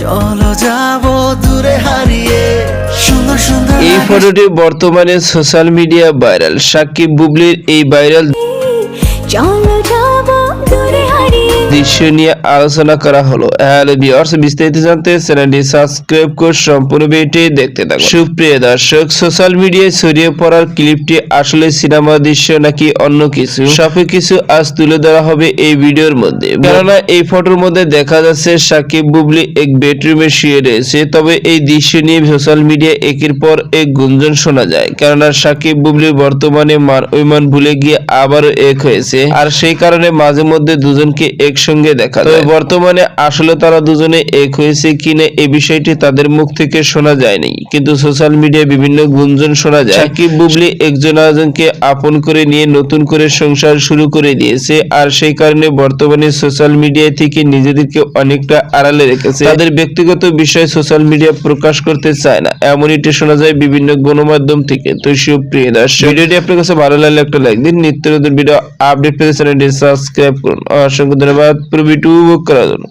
চলো যাব দূরে হারিয়ে। সুন্দর সুন্দর এই ফটোটি বর্তমানে সোশ্যাল মিডিয়া ভাইরাল। সাকিব বুবলির এই ভাইরাল চলো যাব দূরে দৃশ্য নিয়ে আলোচনা করা হলো। বিস্তারিত জানতে চ্যানেলটি সাবস্ক্রাইব করে সম্পূর্ণ ভিডিওটি দেখতে থাকুন। সুপ্রিয় দর্শক সোশ্যাল মিডিয়ায় ছড়িয়ে পড়ার ক্লিপটি আসলে সিনেমা দৃশ্য নাকি অন্য কিছু? সবই কিছু আজ তুলে ধরা হবে এই ভিডিওর মধ্যে। কেননা এই ফটোর মধ্যে দেখা যাচ্ছে সাকিব বুবলি এক বেডরুমে শুয়ে রয়েছে। তবে এই দৃশ্য নিয়ে সোশ্যাল মিডিয়ায় একের পর এক গুঞ্জন শোনা যায়। কেননা সাকিব বুবলি বর্তমানে মান অভিমান ভুলে গিয়ে আবারও এক হয়েছে। আর সেই কারণে মাঝে মধ্যে দুজনকে একসঙ্গে দেখা যায়। বর্তমানে আসলে তারা দুজনে এক হয়েছে কিনা এই বিষয়টি তাদের মুখ থেকে শোনা যায়নি। কিন্তু সোশ্যাল মিডিয়ায় বিভিন্ন গুঞ্জন শোনা যায়। সাকিব বুবলি একজন আরেকজনকে আপন করে নিয়ে নতুন করে সংসার শুরু করে দিয়েছে আর সেই কারণে বর্তমানে সোশ্যাল মিডিয়া থেকে নিজেদেরকে অনেকটা আড়ালে রেখেছে। তাদের ব্যক্তিগত বিষয় সোশ্যাল মিডিয়া প্রকাশ করতে চায় না। এমনইটি শোনা যায় বিভিন্ন গণমাধ্যম থেকে। তো সুপ্রিয় দর্শক, ভিডিওটি আপনার কাছে ভালো লাগলে একটা লাইক দিন, নিত্য নতুন ভিডিও আপডেট পেতে চ্যানেলটি সাবস্ক্রাইব করুন। অসংখ্য ধন্যবাদ। প্রবি টু বুক করার জন্য।